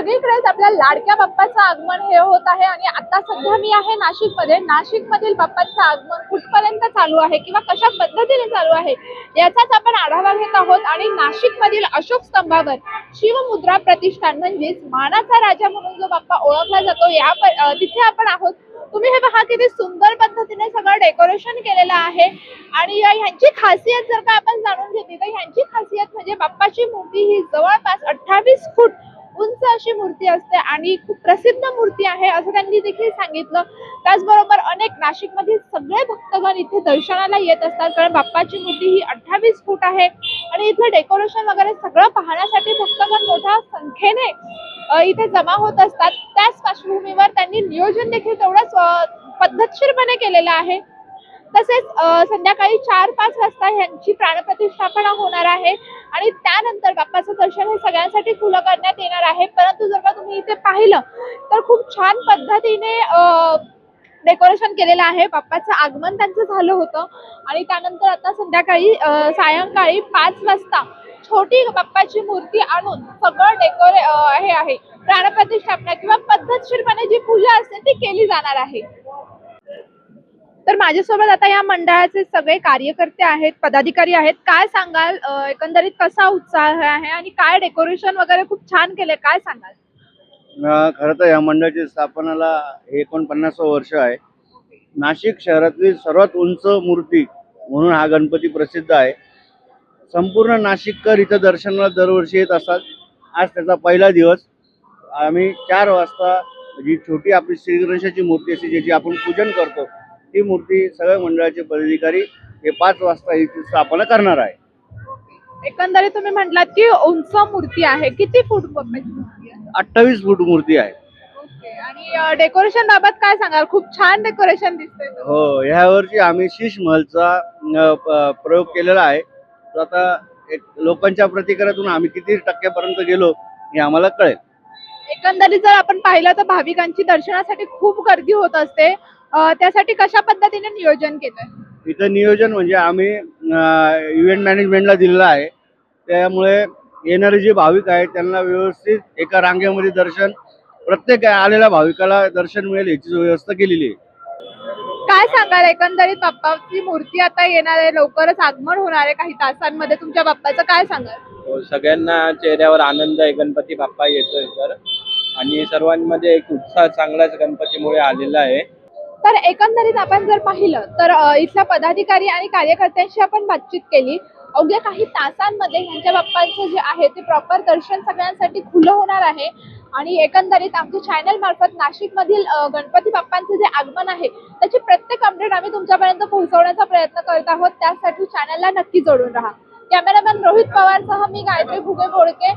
सगळीकडेच आपल्या लाडक्या बाप्पाचं आगमन हे होत आहे आणि आता सध्या मी आहे नाशिकमध्ये. नाशिकमधील बाप्पाचं आगमन कुठपर्यंत चालू आहे किंवा कशा पद्धतीने चालू आहे याचाच आपण आढावा घेत आहोत. आणि नाशिकमधील अशोक स्तंभावर शिवमुद्रा प्रतिष्ठान म्हणजेच मानाचा राजा म्हणून जो बाप्पा ओळखला जातो या तिथे आपण आहोत. तुम्ही हे पहा किती सुंदर पद्धतीने सगळं डेकोरेशन केलेलं आहे. आणि ह्यांची खासियत जर का आपण जाणून घेतली तर ह्यांची खासियत म्हणजे बाप्पाची मूर्ती ही जवळपास अठ्ठावीस फूट उंच अशी मूर्ती असते आणि खूप प्रसिद्ध मूर्ती आहे असं त्यांनी देखील सांगितलं. त्याचबरोबर अनेक नाशिकमधील सगळे भक्तगण इथे दर्शनाला येत असतात. कारण बाप्पाची मूर्ती ही अठ्ठावीस फूट आहे आणि इथे डेकोरेशन वगैरे सगळं पाहण्यासाठी भक्तगण मोठ्या संख्येने इथे जमा होत असतात. त्याच पार्श्वभूमीवर त्यांनी नियोजन देखील तेवढंच पद्धतशीरपणे केलेलं आहे. तसेच संध्याकाळी चार पाच वाजता ह्यांची प्राणप्रतिष्ठापना होणार आहे आणि त्यानंतर बाप्पाचं दर्शन हे सगळ्यांसाठी खुलं करण्यात येणार आहे. परंतु जर का तुम्ही इथे पाहिलं तर खूप छान पद्धतीने डेकोरेशन केलेलं आहे. बाप्पाचं आगमन त्यांचं झालं होतं. आणि त्यानंतर आता संध्याकाळी सायंकाळी पाच वाजता छोटी बाप्पाची मूर्ती आणून सगळं डेकोरे हे आहे प्राणप्रतिष्ठापना किंवा पद्धतशीरपणे जी पूजा असते ती केली जाणार आहे. तर माझ्यासोबत आता या मंडळाचे सगळे कार्यकर्ते आहेत पदाधिकारी आहेत. काय सांगाल? एकंदरीत कसा उत्साह आहे आणि काय डेकोरेशन वगैरे खूप छान केले काय सांगाल? खर खरं तर या मंडळाची स्थापनाला एकोणपन्नास वर्ष आहे. नाशिक शहरातली सर्वात उंच मूर्ती म्हणून हा गणपती प्रसिद्ध आहे. संपूर्ण नाशिककर इथं दर्शनाला दरवर्षी येत असतात. आज त्याचा पहिला दिवस. आम्ही चार वाजता जी छोटी आपली श्रीगणेशाची मूर्ती असते ज्याची आपण पूजन करतो ती मूर्ती सगळ्या मंडळाचे पदाधिकारी हे पाच वाजता हिची स्थापना करणार आहे. एकंदरीत तुम्ही म्हटलात की उंच मूर्ती आहे. किती फूट आहे? अठ्ठावीस फूट मूर्ती आहे. ओके. आणि डेकोरेशन बाबत काय सांगाल? खूप छान डेकोरेशन दिसतंय हो ह्या वर्षी आम्ही शीश महलचा प्रयोग केलेला आहे. तो आता एक लोकांच्या प्रतिक्रियातून आम्ही किती टक्क्यापर्यंत गेलो हे आम्हाला कळेल. एकंदरीत जर आपण पाहिलं तर भाविकांची दर्शनासाठी खूप गर्दी होत असते. त्यासाठी कशा पद्धतीने नियोजन केलंय? इथं नियोजन म्हणजे आम्ही इव्हेंट मॅनेजमेंटला दिलेलं आहे. त्यामुळे येणारे जे भाविक आहेत त्यांना व्यवस्थित एका रांगेमध्ये दर्शन प्रत्येक आलेल्या भाविकाला दर्शन मिळेल याची व्यवस्था केलेली आहे. काय सांगाल एकंदरीत बाप्पाची मूर्ती आता येणार आहे लवकरच आगमन होणार आहे काही तासांमध्ये. तुमच्या बाप्पाचं काय सांगाल? हो, सगळ्यांना चेहऱ्यावर आनंद आहे गणपती बाप्पा येतोय तर. आणि सर्वांमध्ये एक उत्साह चांगलाच गणपतीमुळे आलेला आहे. तर एकंदरीत आपण जर पाहिलं तर इथल्या पदाधिकारी आणि कार्यकर्त्यांशी आपण बातचीत केली. अवघ्या काही तासांमध्ये ह्यांच्या बाप्पांचं जे आहे ते प्रॉपर दर्शन सगळ्यांसाठी खुलं होणार आहे. आणि एकंदरीत आमच्या चॅनल मार्फत नाशिकमधील गणपती बाप्पांचे जे आगमन आहे त्याची प्रत्येक अपडेट आम्ही तुमच्यापर्यंत पोहोचवण्याचा प्रयत्न करत आहोत. त्यासाठी चॅनलला नक्की जोडून राहा. कॅमेरामॅन रोहित पवारसह मी गायत्री भुगे बोडके.